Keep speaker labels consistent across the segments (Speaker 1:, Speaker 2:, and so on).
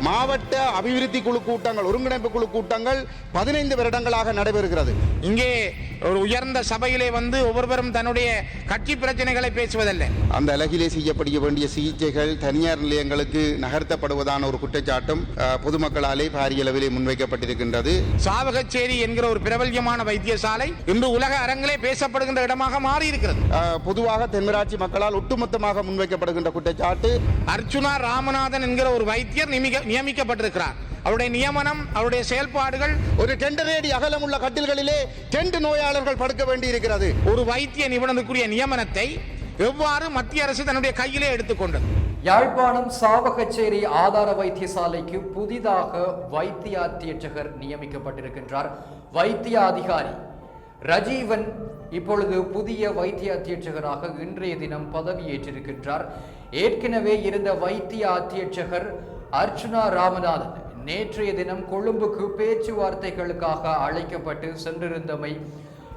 Speaker 1: மாவட்ட அபிவிருத்தி குழு கூட்டங்கள் ஒருங்கிணைப்பு குழு கூட்டங்கள் பதினைந்து வருடங்களாக நடைபெறுகிறது.
Speaker 2: இங்கே ஒரு உயர்ந்த சபையிலே வந்து ஒவ்வொருவரும் தன்னுடைய கட்சி பிரச்சனைகளை பேசுவதல்ல.
Speaker 1: அந்த அலகிலே செய்யப்பட வேண்டிய சிகிச்சைகள் தனியார் நிலையங்களுக்கு நகர்த்தப்படுவதான ஒரு குற்றச்சாட்டும் பொதுமக்களாலே பாரிய அளவிலே முன்வைக்கப்பட்டிருக்கின்றது.
Speaker 2: சாவகச்சேரி என்கிற ஒரு பிரபல்யமான வைத்தியசாலை இன்று உலக அரங்கிலே பேசப்படுகின்ற இடமாக மாறி இருக்கிறது
Speaker 1: அஹ், பொதுவாக தென்மராட்சி மக்களால் ஒட்டுமொத்தமாக முன்வைக்கப்படுகின்ற குற்றச்சாட்டு.
Speaker 2: அர்ச்சுனா ராமநாதன் என்கிற ஒரு வைத்தியர் நியமிக்க நியமிக்கப்பட்டிருக்கிறார். அவருடைய நியமனம் அவருடைய செயல்பாடுகள்
Speaker 1: ஒரு டெண்டர் அடி அகலமுள்ள கட்டில்களிலே டெண்டு நோயாளர்கள் படுக்க வேண்டியிருக்கிறது.
Speaker 2: ஒரு வைத்திய நிபுணருக்குரிய நியமனத்தை எவ்வாறு மத்திய அரசு தன்னுடைய கையிலே எடுத்துக்கொண்டது?
Speaker 3: யாழ்ப்பாணம் சாவகச்சேரி ஆதார வைத்தியசாலைக்கு புதிதாக வைத்திய அத்தியட்சகர் நியமிக்கப்பட்டிருக்கின்றார். வைத்திய அதிகாரி ரஜீவன் இப்பொழுது புதிய வைத்திய அத்தியட்சகராக இன்றைய தினம் பதவியேற்றிருக்கின்றார். ஏற்கனவே இருந்த வைத்திய அத்தியட்சகர் அர்ச்சுனா ராமநாதன் நேற்றைய தினம் கொழும்புக்கு பேச்சுவார்த்தைகளுக்காக அழைக்கப்பட்டு சென்றிருந்தமை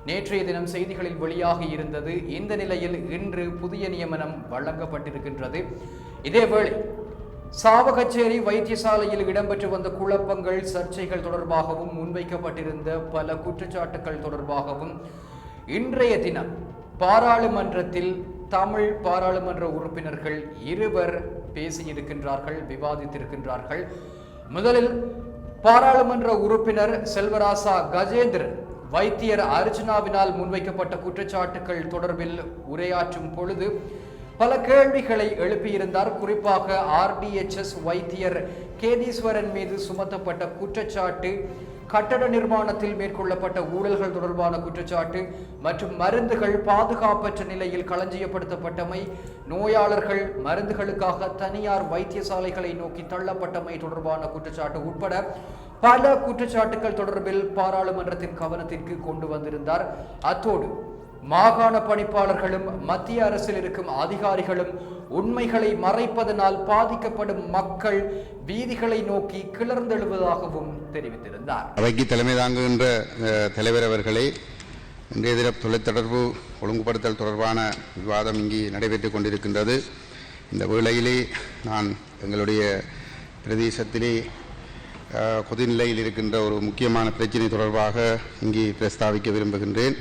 Speaker 3: நேற்றைய தினம் செய்திகளில் வெளியாகி இருந்தது. இந்த நிலையில் இன்று புதிய நியமனம் வழங்கப்பட்டிருக்கின்றது. இதேவேளை சாவகச்சேரி வைத்தியசாலையில் இடம்பெற்று வந்த குழப்பங்கள் சர்ச்சைகள் தொடர்பாகவும் முன்வைக்கப்பட்டிருந்த பல குற்றச்சாட்டுகள் தொடர்பாகவும் இன்றைய தினம் பாராளுமன்றத்தில் தமிழ் பாராளுமன்ற உறுப்பினர்கள் இருவர் பேசியிருக்கின்றார்கள் விவாதித்திருக்கின்றார்கள். முதலில் பாராளுமன்ற உறுப்பினர் செல்வராசா கஜேந்திரன் வைத்தியர் அர்ஜுனாவினால் முன்வைக்கப்பட்ட குற்றச்சாட்டுகள் தொடர்பில் உரையாற்றும் பொழுது பல கேள்விகளை எழுப்பியிருந்தார். குறிப்பாக ஆர்டிஎச்எஸ் வைத்தியர் கேதீஸ்வரன் மீது சுமத்தப்பட்ட குற்றச்சாட்டு கட்டட நிர்மாணத்தில் மேற்கொள்ளப்பட்ட ஊழல்கள் தொடர்பான குற்றச்சாட்டு மற்றும் மருந்துகள் பாதுகாப்பற்ற நிலையில் களஞ்சியப்படுத்தப்பட்டமை நோயாளர்கள் மருந்துகளுக்காக தனியார் வைத்தியசாலைகளை நோக்கி தள்ளப்பட்டமை தொடர்பான குற்றச்சாட்டு உட்பட பல குற்றச்சாட்டுகள் தொடர்பில் பாராளுமன்றத்தின் கவனத்திற்கு கொண்டு வந்திருந்தார். அத்தோடு மாகாண பணிப்பாளர்களும் மத்திய அரசில் இருக்கும் அதிகாரிகளும் உண்மைகளை மறைப்பதனால் பாதிக்கப்படும் மக்கள் வீதிகளை நோக்கி கிளர்ந்தெழுவதாகவும் தெரிவித்திருந்தார்.
Speaker 1: அவைக்கு தலைமை தாங்குகின்ற தலைவர் அவர்களே இன்றைய தினம் தொலைத்தொடர்பு ஒழுங்குபடுத்தல் தொடர்பான விவாதம் இங்கே நடைபெற்று கொண்டிருக்கின்றது. இந்த வேளையிலே நான் எங்களுடைய பிரதேசத்திலே கொதிநிலையில் இருக்கின்ற ஒரு முக்கியமான பிரச்சினை தொடர்பாக இங்கே பிரஸ்தாவிக்க விரும்புகின்றேன்.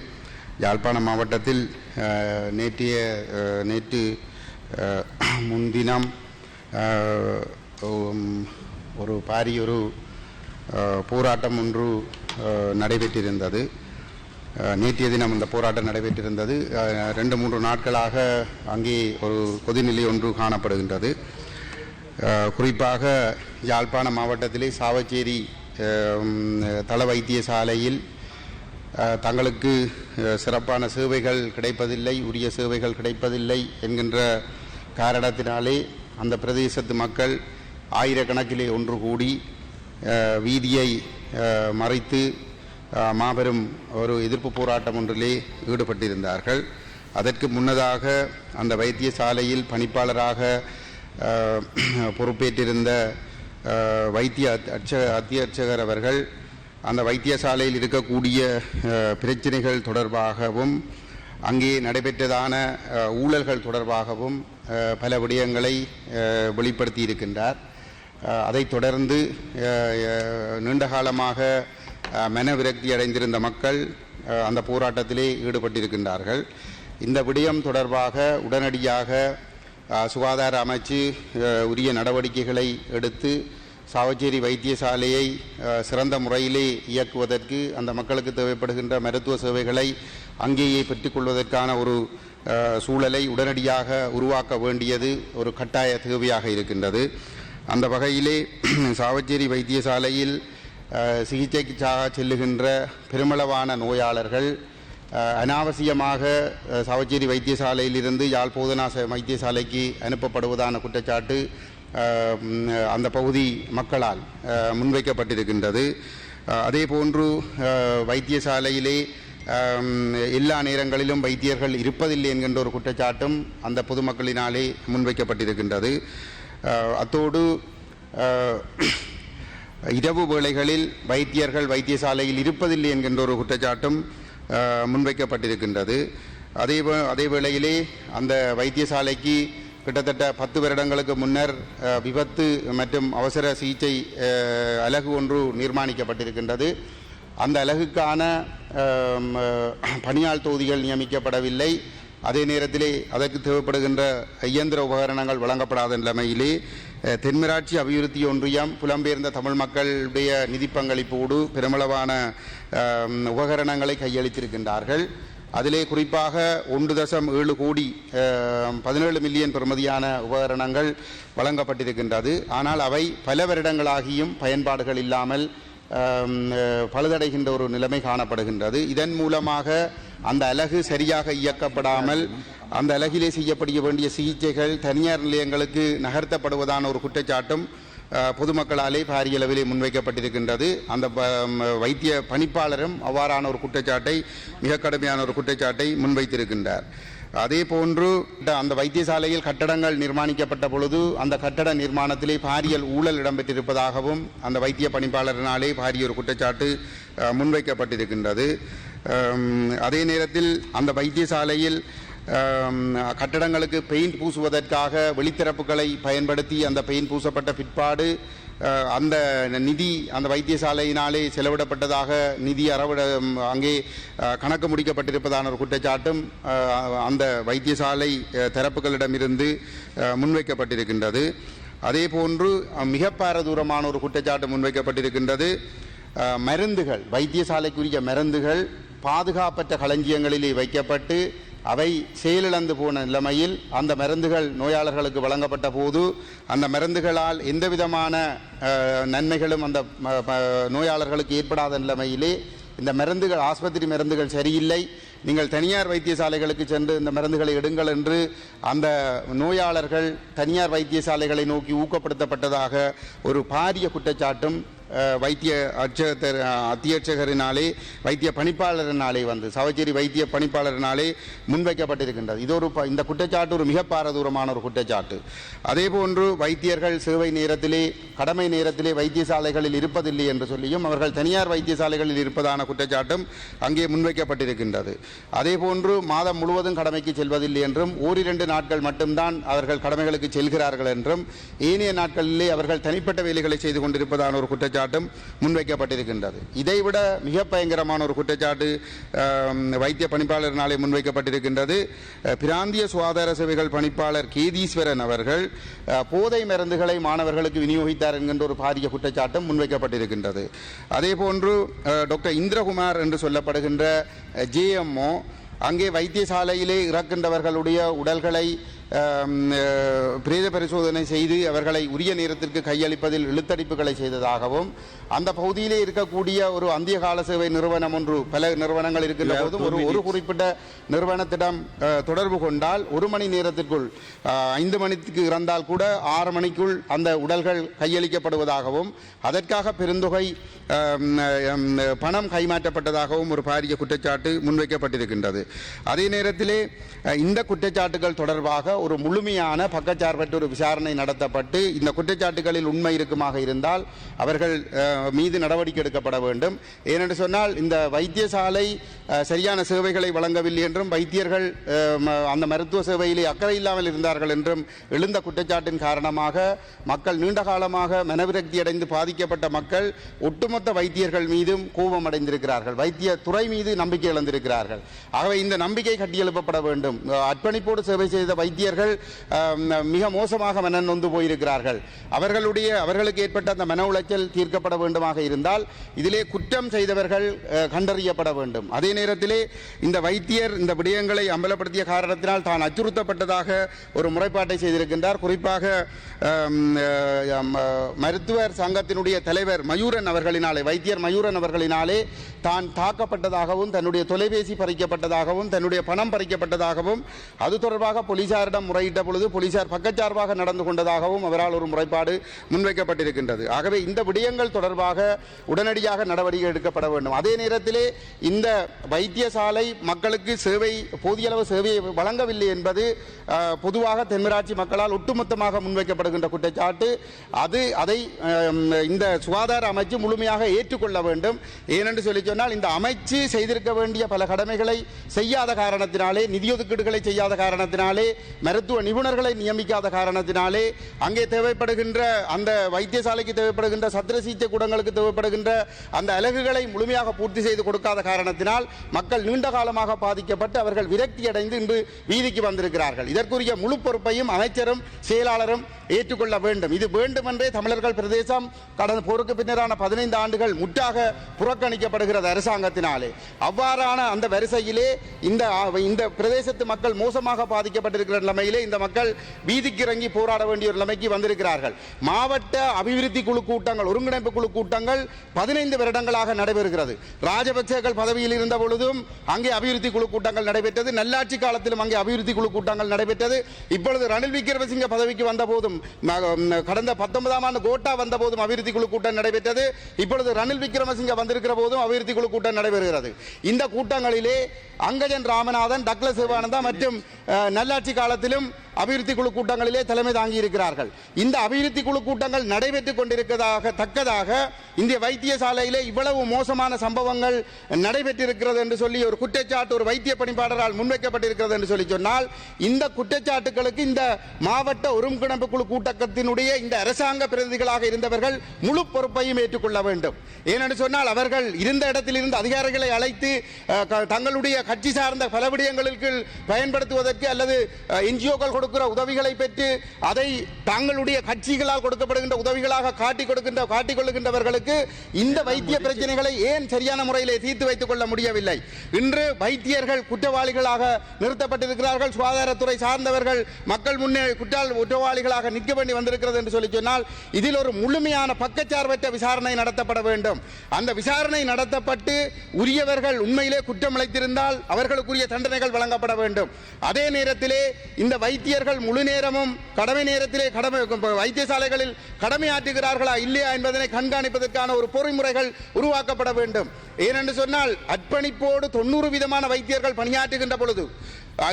Speaker 1: யாழ்ப்பாண மாவட்டத்தில் நேற்றைய நேற்று முன்தினம் ஒரு பாரிய ஒரு பாரியொரு போராட்டம் ஒன்று நடைபெற்றிருந்தது. நேற்றைய தினம் இந்த போராட்டம் நடைபெற்றிருந்தது. ரெண்டு மூன்று நாட்களாக அங்கே ஒரு கொதிநிலை ஒன்று காணப்படுகின்றது. குறிப்பாக யாழ்ப்பாண மாவட்டத்திலே சாவச்சேரி தள வைத்தியசாலையில் தங்களுக்கு சிறப்பான சேவைகள் கிடைப்பதில்லை உரிய சேவைகள் கிடைப்பதில்லை என்கின்ற காரணத்தினாலே அந்த பிரதேசத்து மக்கள் ஆயிரக்கணக்கிலே ஒன்று கூடி வீதியை மறைத்து மாபெரும் ஒரு எதிர்ப்பு போராட்டம் ஒன்றிலே ஈடுபட்டிருந்தார்கள். அதற்கு முன்னதாக அந்த வைத்தியசாலையில் பணிப்பாளராக பொறுப்பேற்றிருந்த வைத்திய அச்ச அட்ச அத்தியட்சகர் அவர்கள் அந்த வைத்தியசாலையில் இருக்கக்கூடிய பிரச்சனைகள் தொடர்பாகவும் அங்கே நடைபெற்றதான ஊழல்கள் தொடர்பாகவும் பல விடயங்களை வெளிப்படுத்தி இருக்கின்றார். அதைத் தொடர்ந்து நீண்டகாலமாக நீண்ட காலமாக மன விரக்தி அடைந்திருந்த மக்கள் அந்த போராட்டத்திலே ஈடுபட்டிருக்கின்றார்கள். இந்த விடயம் தொடர்பாக உடனடியாக சுகாதார அமைச்சு உரிய நடவடிக்கைகளை எடுத்து சாவச்சேரி வைத்தியசாலையை சிறந்த முறையிலே இயக்குவதற்கு அந்த மக்களுக்கு தேவைப்படுகின்ற மருத்துவ சேவைகளை அங்கேயே பெற்றுக்கொள்வதற்கான ஒரு சூழலை உடனடியாக உருவாக்க வேண்டியது ஒரு கட்டாய தேவையாக இருக்கின்றது. அந்த வகையிலே சாவச்சேரி வைத்தியசாலையில் சிகிச்சைக்காக செல்லுகின்ற பெருமளவான நோயாளர்கள் அனாவசியமாக சாவச்சேரி வைத்தியசாலையிலிருந்து யாழ் போதனா வைத்தியசாலைக்கு அனுப்பப்படுவதான குற்றச்சாட்டு அந்த பகுதி மக்களால் முன்வைக்கப்பட்டிருக்கின்றது. அதே போன்று வைத்தியசாலையிலே எல்லா நேரங்களிலும் வைத்தியர்கள் இருப்பதில்லை என்கின்ற ஒரு குற்றச்சாட்டும் அந்த பொதுமக்களினாலே முன்வைக்கப்பட்டிருக்கின்றது. அத்தோடு இரவு வேளைகளில் வைத்தியர்கள் வைத்தியசாலையில் இருப்பதில்லை என்கின்ற ஒரு குற்றச்சாட்டும் முன்வைக்கப்பட்டிருக்கின்றது. அதே அதே வேளையிலே அந்த வைத்தியசாலைக்கு கிட்டத்தட்ட பத்து வருடங்களுக்கு முன்னர் விபத்து மற்றும் அவசர சிகிச்சை அலகு ஒன்று நிர்மாணிக்கப்பட்டிருக்கின்றது. அந்த அலகுக்கான பணியாள் தொகுதிகள் நியமிக்கப்படவில்லை. அதே நேரத்திலே அதற்கு தேவைப்படுகின்ற இயந்திர உபகரணங்கள் வழங்கப்படாத நிலைமையிலே தென்மராட்சி அபிவிருத்தி ஒன்றியம் புலம்பெயர்ந்த தமிழ் மக்களுடைய நிதி பங்களிப்போடு பெருமளவான உபகரணங்களை கையளித்திருக்கின்றார்கள். அதிலே குறிப்பாக ஒன்று தசம் ஏழு கோடி பதினேழு மில்லியன் பெறுமதியான உபகரணங்கள் வழங்கப்பட்டிருக்கின்றது. ஆனால் அவை பல வருடங்களாகியும் பயன்பாடுகள் இல்லாமல் பழுதடைகின்ற ஒரு நிலைமை காணப்படுகின்றது. இதன் மூலமாக அந்த அலகு சரியாக இயக்கப்படாமல் அந்த அலகிலே செய்யப்பட வேண்டிய சிகிச்சைகள் தனியார் நிலையங்களுக்கு நகர்த்தப்படுவதான ஒரு குற்றச்சாட்டும் பொதுமக்களாலே பாரிய அளவிலே முன்வைக்கப்பட்டிருக்கின்றது. அந்த வைத்திய பணிப்பாளரும் அவ்வாறான ஒரு குற்றச்சாட்டை மிக கடுமையான ஒரு குற்றச்சாட்டை முன்வைத்திருக்கின்றார். அதே போன்று அந்த வைத்தியசாலையில் கட்டடங்கள் நிர்மாணிக்கப்பட்ட பொழுது அந்த கட்டட நிர்மாணத்திலே பாரியல் ஊழல் இடம்பெற்றிருப்பதாகவும் அந்த வைத்திய பணிப்பாளரினாலே பாரிய ஒரு குற்றச்சாட்டு முன்வைக்கப்பட்டிருக்கின்றது. அதே நேரத்தில் அந்த வைத்தியசாலையில் கட்டடங்களுக்கு பெயிண்ட் பூசுவதற்காக வெளித்திறப்புகளை பயன்படுத்தி அந்த பெயிண்ட் பூசப்பட்ட பிற்பாடு அந்த நிதி அந்த வைத்தியசாலையினாலே செலவிடப்பட்டதாக நிதி அறவிட அங்கே கணக்கு முடிக்கப்பட்டிருப்பதான ஒரு குற்றச்சாட்டும் அந்த வைத்தியசாலை தரப்புகளிடமிருந்து முன்வைக்கப்பட்டிருக்கின்றது. அதே போன்று மிக பாரதூரமான ஒரு குற்றச்சாட்டு முன்வைக்கப்பட்டிருக்கின்றது. மருந்துகள் வைத்தியசாலைக்குரிய மருந்துகள் பாதுகாப்பற்ற களஞ்சியங்களிலே வைக்கப்பட்டு அவை செயலிழந்து போன நிலைமையில் அந்த மருந்துகள் நோயாளர்களுக்கு வழங்கப்பட்ட போது அந்த மருந்துகளால் எந்த விதமான நன்மைகளும் அந்த நோயாளர்களுக்கு ஏற்படாத நிலைமையிலே இந்த மருந்துகள் ஆஸ்பத்திரி மருந்துகள் சரியில்லை. நீங்கள் தனியார் வைத்தியசாலைகளுக்கு சென்று இந்த மருந்துகளை எடுங்கள் என்று அந்த நோயாளர்கள் தனியார் வைத்தியசாலைகளை நோக்கி ஊக்கப்படுத்தப்பட்டதாக ஒரு பாரிய குற்றச்சாட்டும் வைத்திய அட்சகர் அத்தியட்சகரினாலே வைத்திய பணிப்பாளரினாலே வந்து சவச்சேரி வைத்திய பணிப்பாளரினாலே முன்வைக்கப்பட்டிருக்கின்றது. இது ஒரு ப- இந்த குற்றச்சாட்டு ஒரு மிக பாரதூரமான ஒரு குற்றச்சாட்டு. அதே போன்று வைத்தியர்கள் சேவை நேரத்திலே கடமை நேரத்திலே வைத்தியசாலைகளில் இருப்பதில்லை என்று சொல்லியும் அவர்கள் தனியார் வைத்தியசாலைகளில் இருப்பதான குற்றச்சாட்டும் அங்கே முன்வைக்கப்பட்டிருக்கின்றது. அதே போன்று மாதம் முழுவதும் கடமைக்கு செல்வதில்லை என்றும் ஓரிரண்டு நாட்கள் மட்டும்தான் அவர்கள் கடமைகளுக்கு செல்கிறார்கள் என்றும் ஏனைய நாட்களிலே அவர்கள் தனிப்பட்ட வேலைகளை செய்து கொண்டிருப்பதான ஒரு குற்றச்சாட்டு குற்றச்சாட்டும் முன்வைக்கப்பட்டிருக்கின்றது. இதைவிட மிக பயங்கரமான ஒரு குற்றச்சாட்டு வைத்திய பணிப்பாளரினாலே முன்வைக்கப்பட்டிருக்கின்றது. பிராந்திய சுகாதார சேவைகள் பணிப்பாளர் கேதீஸ்வரன் அவர்கள் போதை மருந்துகளை மாணவர்களுக்கு விநியோகித்தார் என்கின்ற ஒரு பாரிய குற்றச்சாட்டும் முன்வைக்கப்பட்டிருக்கின்றது. அதே போன்று டாக்டர் இந்திரகுமார் என்று சொல்லப்படுகின்ற ஜேஎம்ஓ அங்கே வைத்தியசாலையிலே இறக்கின்றவர்களுடைய உடல்களை பிரேத பரிசோதனை செய்து அவர்களை உரிய நேரத்திற்கு கையளிப்பதில் இழுத்தடிப்புகளை செய்ததாகவும் அந்த பகுதியிலே இருக்கக்கூடிய ஒரு அந்திய கால சேவை நிறுவனம் ஒன்று பல நிறுவனங்கள் இருக்கின்ற போதும் ஒரு ஒரு குறிப்பிட்ட நிறுவனத்திடம் தொடர்பு கொண்டால் ஒரு மணி நேரத்திற்குள் ஐந்து மணிக்கு இறந்தால் கூட ஆறு மணிக்குள் அந்த உடல்கள் கையளிக்கப்படுவதாகவும் அதற்காக பெருந்தொகை பணம் கைமாற்றப்பட்டதாகவும் ஒரு பாரிய குற்றச்சாட்டு முன்வைக்கப்பட்டிருக்கின்றது. அதே நேரத்திலே இந்த குற்றச்சாட்டுகள் தொடர்பாக ஒரு முழுமையான பக்கச்சார்பற்ற ஒரு விசாரணை நடத்தப்பட்டு இந்த குற்றச்சாட்டுகளில் உண்மை இருக்குமாக இருந்தால் அவர்கள் மீது நடவடிக்கை எடுக்கப்பட வேண்டும். ஏனென்று சொன்னால் இந்த வைத்தியசாலை சரியான சேவைகளை வழங்கவில்லை என்றும் வைத்தியர்கள் அந்த மருத்துவ சேவையிலே அக்கறை இல்லாமல் இருந்தார்கள் என்றும் எழுந்த குற்றச்சாட்டின் காரணமாக மக்கள் நீண்ட காலமாக மனவிரக்தி அடைந்து பாதிக்கப்பட்ட மக்கள் ஒட்டுமொத்த வைத்தியர்கள் மீதும் கோபம் அடைந்திருக்கிறார்கள். வைத்திய துறை மீது நம்பிக்கை இழந்திருக்கிறார்கள். ஆகவே இந்த நம்பிக்கை கட்டியெழுப்பப்பட வேண்டும். அர்ப்பணிப்போடு சேவை செய்த வைத்திய அஹ், மிக மோசமாக மன நொந்து போயிருக்கிறார்கள். அவர்களுடைய அவர்களுக்கு ஏற்பட்ட அந்த மன உளைச்சல் தீர்க்கப்பட வேண்டுமாக இருந்தால் இதிலே குற்றம் செய்தவர்கள் கண்டறியப்பட வேண்டும். அதே நேரத்திலே இந்த வைத்தியர் இந்த விடயங்களை அம்பலப்படுத்திய காரணத்தினால் தான் அச்சுறுத்தப்பட்டதாக ஒரு முறைப்பாட்டை செய்திருக்கின்றார். குறிப்பாக மருத்துவர் சங்கத்தினுடைய தலைவர் மயூரன் அவர்களினாலே வைத்தியர் மயூரன் அவர்களினாலே தான் தாக்கப்பட்டதாகவும் தன்னுடைய தொலைபேசி பறிக்கப்பட்டதாகவும் தன்னுடைய பணம் பறிக்கப்பட்டதாகவும் அது தொடர்பாக போலீசாரிடம் முறையிட்ட பொழுது போலீசார் பக்கச்சார்பாக நடந்து கொண்டதாகவும் அவரால் ஒரு முறைப்பாடு முன்வைக்கப்பட்டிருக்கின்றது. ஆகவே இந்த விடயங்கள் தொடர்பாக உடனடியாக நடவடிக்கை எடுக்கப்பட வேண்டும். அதே நேரத்திலே இந்த வைத்தியசாலை மக்களுக்கு சேவை போதிய அளவு சேவையை வழங்கவில்லை என்பது பொதுவாக தென்மராட்சி மக்களால் ஒட்டுமொத்தமாக முன்வைக்கப்படுகின்ற குற்றச்சாட்டு. அது அதை இந்த சுகாதார அமைச்சு முழுமையாக ஏற்றுக்கொள்ள வேண்டும். ஏனென்று சொல்லி சொன்னால் இந்த அமைச்சு செய்திருக்க வேண்டிய பல கடமைகளை செய்யாத காரணத்தினாலே நிதி ஒதுக்கீடுகளை செய்யாத காரணத்தினாலே மருத்துவ நிபுணர்களை நியமிக்காத காரணத்தினாலே அங்கே தேவைப்படுகின்ற அந்த வைத்தியசாலைக்கு தேவைப்படுகின்ற சத்திர சிகிச்சை கூடங்களுக்கு தேவைப்படுகின்ற அந்த அலகுகளை முழுமையாக பூர்த்தி செய்து கொடுக்காத காரணத்தினால் மக்கள் நீண்ட காலமாக பாதிக்கப்பட்டு அவர்கள் விரக்தி அடைந்து இன்று வீதிக்கு வந்திருக்கிறார்கள். இதற்குரிய முழு பொறுப்பையும் அமைச்சரும் செயலாளரும் ஏற்றுக்கொள்ள வேண்டும். இது வேண்டுமென்றே தமிழர்கள் பிரதேசம் கடந்த போருக்கு பின்னரான பதினைந்து ஆண்டுகள் முற்றாக புறக்கணிக்கப்படுகிறது அரசாங்கத்தினாலே. அவ்வாறான அந்த வரிசையிலே இந்த இந்த பிரதேசத்து மக்கள் மோசமாக பாதிக்கப்பட்டிருக்கிற நிலைமையிலே இந்த மக்கள் வீதிக்கு இறங்கி போராட வேண்டிய ஒரு நிலைமைக்கு வந்திருக்கிறார்கள். மாவட்ட அபிவிருத்தி குழு கூட்டங்கள் ஒருங்கிணைப்பு குழு கூட்டங்கள் பதினைந்து வருடங்களாக நடைபெறுகிறது. ராஜபக்சேக்கள் பதவியில் இருந்த பொழுதும் அங்கே அபிவிருத்தி குழு கூட்டங்கள் நடைபெற்றது. நல்லாட்சி காலத்திலும் அங்கே அபிவிருத்தி குழு கூட்டங்கள் நடைபெற்றது. இப்பொழுது ரணில் விக்ரமசிங்க பதவிக்கு வந்த போதும் கடந்த பத்தொன்பதாம் ஆண்டு கோட்டா வந்த போதும் அபிவிருத்தி குழு கூட்டம் நடைபெற்றது. இப்பொழுது ரணில் விக்ரமசிங்க வந்திருக்கிற போதும் அபிவிருத்தி குழு கூட்டம் நடைபெறுகிறது. இந்த கூட்டங்களிலே அங்கஜன் ராமநாதன் டக்ளஸ் சிவானந்தா மற்றும் நல்லாட்சி காலத்தில் காலத்திலும் அபிவிருத்தி குழு கூட்டங்களிலே தலைமை தாங்கி இருக்கிறார்கள் இந்த அபிவிருத்தி குழு கூட்டங்கள் நடைபெற்றுக் கொண்டிருக்கிறதாக தக்கதாக இந்திய வைத்தியசாலையிலே இவ்வளவு மோசமான சம்பவங்கள் நடைபெற்றிருக்கிறது என்று சொல்லி ஒரு குற்றச்சாட்டு ஒரு வைத்திய பணிப்பாளரால் முன்வைக்கப்பட்டிருக்கிறது என்று சொல்லி சொன்னால் இந்த குற்றச்சாட்டுகளுக்கு இந்த மாவட்ட ஒருங்கிணைப்பு குழு கூட்டத்தினுடைய இந்த அரசாங்க பிரதிநிதிகளாக இருந்தவர்கள் முழு பொறுப்பையும் ஏற்றுக்கொள்ள வேண்டும். ஏனென்று சொன்னால் அவர்கள் இருந்த இடத்தில் இருந்து அதிகாரிகளை அழைத்து தங்களுடைய கட்சி சார்ந்த பல விடயங்களுக்கு பயன்படுத்துவதற்கு அல்லது என்ஜிஓக்கள் கொடுக்கிற உதவிகளை பெற்று அதை தங்களுடைய கட்சிகளால் கொடுக்கப்படுகின்ற உதவிகளாக காட்டிக் கொடுக்கின்ற காட்டிக் கொள்ளுகின்றவர்களுக்கு இந்த வைத்திய பிரச்சனைகளை ஏன் சரியான முறையிலே தீர்த்து வைத்துக் கொள்ள முடியவில்லை? இன்று வைத்தியர்கள் குற்றவாளிகளாக நிறுத்தப்பட்டிருக்கிறார்கள். சுகாதாரத்துறை சார்ந்தவர்கள் மக்கள் முன்னே குற்றால் குற்றவாளிகளாக நிற்க வேண்டி வந்திருக்கிறது என்று சொல்லி சொன்னால் இதில் ஒரு முழுமையான பக்கச்சார்பற்ற விசாரணை நடத்தப்பட வேண்டும். அந்த விசாரணை நடத்தப்பட்டு உரியவர்கள் உண்மையிலே குற்றம் இழைத்திருந்தால் அவர்களுக்குரிய தண்டனைகள் வழங்கப்பட வேண்டும். அதே நேரத்திலே இந்த வைத்தியர்கள் முழு நேரமும் கடமை நேரத்திலே கடமை வைத்தியசாலைகளில் கடமையாற்றுகிறார்களா இல்லையா என்பதனை கண்காணிப்பதற்கான ஒரு பொறிமுறைகள் உருவாக்கப்பட வேண்டும். ஏனென்று சொன்னால் அர்ப்பணிப்போடு தொண்ணூறு விதமான வைத்தியர்கள் பணியாற்றுகின்ற பொழுது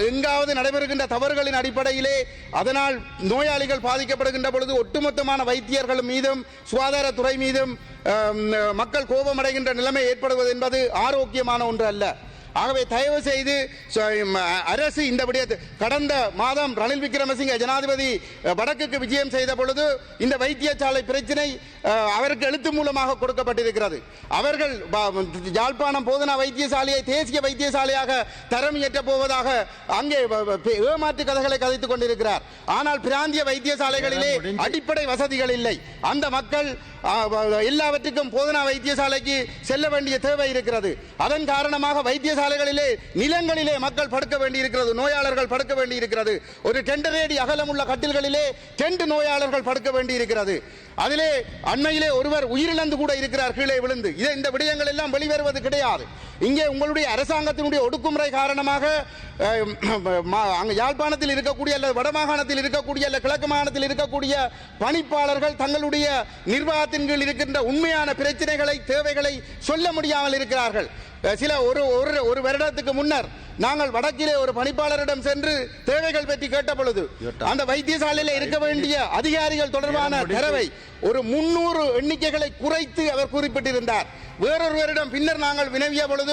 Speaker 1: எங்காவது நடைபெறுகின்ற தவறுகளின் அடிப்படையிலே அதனால் நோயாளிகள் பாதிக்கப்படுகின்ற பொழுது ஒட்டுமொத்தமான வைத்தியர்கள் மீதும் சுகாதாரத்துறை மீதும் மக்கள் கோபமடைகின்ற நிலைமை ஏற்படுவது என்பது ஆரோக்கியமான ஒன்று அல்ல. ஆகவே தயவு செய்து அரசு இந்த விடயத்தை கடந்த மாதம் ரணில் விக்ரமசிங்க ஜனாதிபதி வடக்குக்கு விஜயம் செய்த பொழுது இந்த வைத்தியசாலை பிரச்சினை அவருக்கு எழுத்து மூலமாக கொடுக்கப்பட்டிருக்கிறது. அவர்கள் யாழ்ப்பாணம் போதனா வைத்தியசாலையை தேசிய வைத்தியசாலையாக தரம் ஏற்றப் போவதாக அங்கே ஏமாற்று கதைகளை கதைத்துக் கொண்டிருக்கிறார். ஆனால் பிராந்திய வைத்தியசாலைகளிலே அடிப்படை வசதிகள் இல்லை. அந்த மக்கள் எல்லாவற்றுக்கும் போதனா வைத்தியசாலைக்கு செல்ல வேண்டிய தேவை இருக்கிறது. அதன் காரணமாக வைத்தியசாலைகளிலே நிலங்களிலே மக்கள் படுக்க வேண்டியிருக்கிறது நோயாளர்கள் படுக்க வேண்டியிருக்கிறது. ஒரு டெண்டரேடி அகலமுள்ள கட்டில்களிலே டென்ட் நோயாளர்கள் படுக்க வேண்டியிருக்கிறது. அதிலே அண்மையிலே ஒருவர் உயிரிழந்து கூட இருக்கிறார் கீழே விழுந்து. இந்த விடயங்கள் எல்லாம் வெளிவருவது கிடையாது. இங்கே உங்களுடைய அரசாங்கத்தினுடைய ஒடுக்குமுறை காரணமாக அங்க யாழ்ப்பாணத்தில் இருக்கக்கூடிய அல்லது வடமாகாணத்தில் இருக்கக்கூடிய அல்ல கிழக்கு மாகாணத்தில் இருக்கக்கூடிய பணிப்பாளர்கள் தங்களுடைய நிர்வாகத்தின் கீழ் இருக்கின்ற உண்மையான பிரச்சனைகளை தேவைகளை சொல்ல முடியாமல் இருக்கிறார்கள். சில ஒரு ஒரு ஒரு வருடத்துக்கு முன்னர் நாங்கள் வடக்கிலே ஒரு பணிப்பாளரிடம் சென்று தேவைகள் பற்றி கேட்ட பொழுது அந்த வைத்தியசாலையில் இருக்க வேண்டிய அதிகாரிகள் தொடர்பான தரவை ஒரு முன்னூறு எண்ணிக்கைகளை குறைத்து அவர் குறிப்பிட்டிருந்தார். வேறொருவரிடம் பின்னர் நாங்கள் வினவிய பொழுது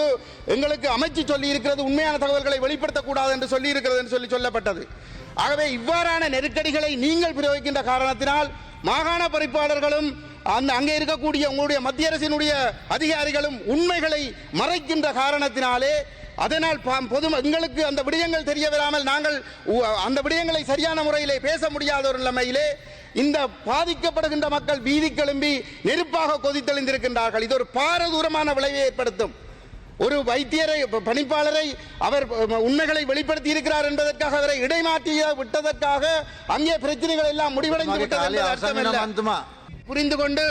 Speaker 1: எங்களுக்கு அமைச்சு சொல்லி இருக்கிறது உண்மையான தகவல்களை வெளிப்படுத்தக்கூடாது என்று சொல்லி இருக்கிறது என்று சொல்லி சொல்லப்பட்டது. ஆகவே இவ்வாறான நெருக்கடிகளை நீங்கள் பிரயோகிக்கின்ற காரணத்தினால் மாகாண பறிப்பாளர்களும் அந்த அங்கே இருக்கக்கூடிய உங்களுடைய மத்திய அரசினுடைய அதிகாரிகளும் உண்மைகளை மறைக்கின்ற காரணத்தினாலே அதனால் பொது எங்களுக்கு அந்த விடயங்கள் தெரிய வராமல் நாங்கள் அந்த விடயங்களை சரியான முறையிலே பேச முடியாத ஒரு நிலைமையிலே இந்த பாதிக்கப்படுகின்ற மக்கள் வீதி கிளம்பி நெருப்பாக கொதித்தெழுந்திருக்கின்றார்கள். இது ஒரு பாரதூரமான விளைவை ஏற்படுத்தும். ஒரு வைத்தியரை பணிப்பாளரை அவர் உண்மைகளை வெளிப்படுத்தி இருக்கிறார் என்பதற்காக அவரை இடைமாற்றி விட்டதற்காக அங்கே பிரச்சனைகள் எல்லாம் முடிவடைந்து விட்டது. புரிந்து கொண்டு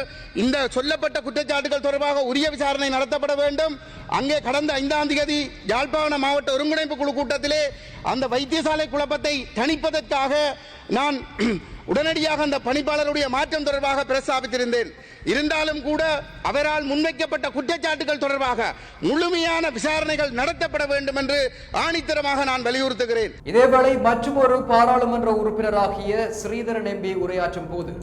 Speaker 1: இந்த சொல்லப்பட்ட குற்றச்சாட்டுகள் தொடர்பாக உரிய விசாரணை நடத்தப்பட வேண்டும். அங்கே கடந்த ஐந்தாம் தேதி யாழ்ப்பாண மாவட்ட ஒருங்கிணைப்பு குழு கூட்டத்திலே அந்த வைத்தியசாலை குழப்பத்தை தணிப்பதற்காக நான் உடனடியாக அந்த பணிப்பாளருடைய மாற்றம் தொடர்பாக பிரஸ்தாபித்திருந்தேன். இருந்தாலும் கூட அவரால் முன்வைக்கப்பட்ட குற்றச்சாட்டுகள் தொடர்பாக முழுமையான விசாரணைகள் நடத்தப்பட வேண்டும் என்று ஆணித்தரமாக நான் வலியுறுத்துகிறேன்.
Speaker 3: இதேவேளை மற்றுமொரு பாராளுமன்ற உறுப்பினராகிய ஸ்ரீதரன் எம்பி உரையாற்றும் போது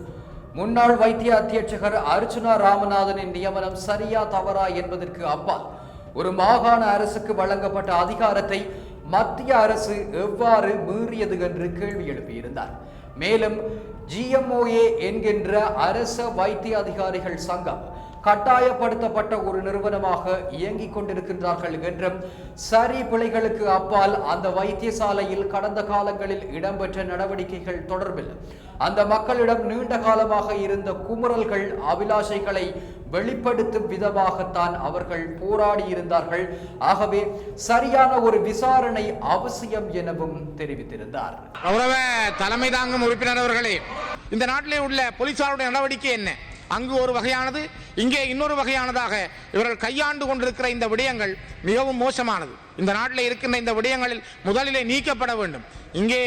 Speaker 3: முன்னாள் வைத்திய அத்தியட்சகர் அர்ச்சுனா ராமநாதனின் நியமனம் சரியா தவறா என்பதற்கு அப்பால் ஒரு மாகாண அரசுக்கு வழங்கப்பட்ட அதிகாரத்தை மத்திய அரசு எவ்வாறு மீறியது என்று கேள்வி எழுப்பியிருந்தார். மேலும் ஜிஎம்ஓஏ என்கின்ற அரச வைத்திய அதிகாரிகள் சங்கம் கட்டாயப்படுத்தப்பட்ட ஒரு நிறுவனமாக இயங்கிக் கொண்டிருக்கின்றார்கள் என்றும் சரி பிழைகளுக்கு அப்பால் அந்த வைத்தியசாலையில் கடந்த காலங்களில் இடம்பெற்ற நடவடிக்கைகள் தொடர்பில் அந்த மக்களிடம் நீண்ட காலமாக இருந்த குமுறல்கள் அபிலாஷைகளை வெளிப்படுத்தும் விதமாகத்தான் அவர்கள் போராடி இருந்தார்கள் ஆகவே சரியான ஒரு விசாரணை அவசியம் எனவும் தெரிவித்திருந்தார்.
Speaker 2: கௌரவ தலைமை தாங்கும் உறுப்பினர் அவர்களே இந்த நாட்டிலே உள்ள போலீசாருடைய நடவடிக்கை என்ன? அங்கு ஒரு வகையானது இங்கே இன்னொரு வகையானதாக இவர்கள் கையாண்டு கொண்டிருக்கிற இந்த விடயங்கள் மிகவும் மோசமானது. இந்த நாட்டில் இருக்கின்ற இந்த விடயங்களில் முதலிலே நீக்கப்பட வேண்டும். இங்கே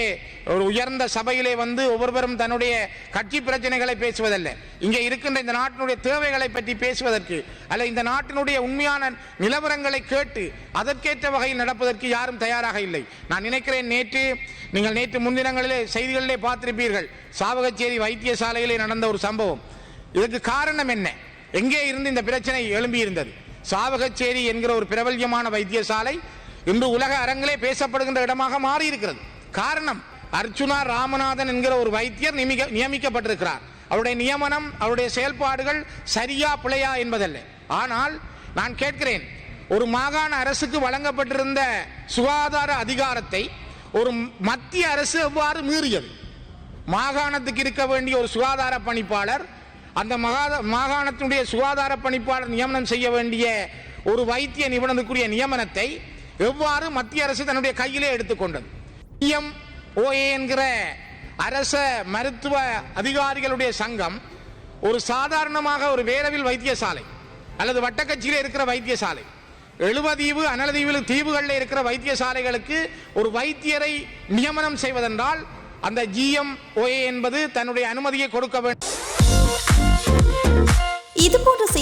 Speaker 2: ஒரு உயர்ந்த சபையிலே வந்து ஒவ்வொருவரும் தன்னுடைய கட்சி பிரச்சனைகளை பேசுவதல்ல. இங்கே இருக்கின்ற இந்த நாட்டினுடைய தேவைகளை பற்றி பேசுவதற்கு அல்ல இந்த நாட்டினுடைய உண்மையான நிலவரங்களை கேட்டு அதற்கேற்ற வகையில் நடப்பதற்கு யாரும் தயாராக இல்லை. நான் நினைக்கிறேன் நேற்று நீங்கள் நேற்று முன்தினங்களிலே செய்திகளிலே பார்த்திருப்பீர்கள். சாவகச்சேரி வைத்தியசாலையிலே நடந்த ஒரு சம்பவம். இதற்கு காரணம் என்ன? எங்கே இருந்து இந்த பிரச்சனை எழும்பியிருந்தது? சாவகச்சேரி என்கிற ஒரு பிரபல்யமான வைத்தியசாலை இன்று உலக அரங்கிலே பேசப்படுகின்ற இடமாக மாறி இருக்கிறது காரணம் அர்ச்சுனா ராமநாதன் என்கிற ஒரு வைத்தியர் நியமிக்க நியமிக்கப்பட்டிருக்கிறார். அவருடைய நியமனம் அவருடைய செயல்பாடுகள் சரியா பிழையா என்பதல்ல. ஆனால் நான் கேட்கிறேன் ஒரு மாகாண அரசுக்கு வழங்கப்பட்டிருந்த சுகாதார அதிகாரத்தை ஒரு மத்திய அரசு எவ்வாறு மீறியது? மாகாணத்துக்கு இருக்க வேண்டிய ஒரு சுகாதார பணிப்பாளர் அந்த மகாத மாகாணத்தினுடைய சுகாதார பணிப்பாளர் நியமனம் செய்ய வேண்டிய ஒரு வைத்திய நிபுணருக்குரிய நியமனத்தை எவ்வாறு மத்திய அரசு தன்னுடைய கையிலே எடுத்துக்கொண்டது? எம் ஓஏ என்கிற அரச மருத்துவ அதிகாரிகளுடைய சங்கம் ஒரு சாதாரணமாக ஒரு வேரவில் வைத்தியசாலை அல்லது வட்டக்கட்சியில் இருக்கிற வைத்தியசாலை எழுபதீவு அனலதீவு தீவுகளில் இருக்கிற வைத்தியசாலைகளுக்கு ஒரு வைத்தியரை நியமனம் செய்வதென்றால் அந்த ஜிஎம் ஓஏ என்பது தன்னுடைய அனுமதியை கொடுக்க வேண்டும்.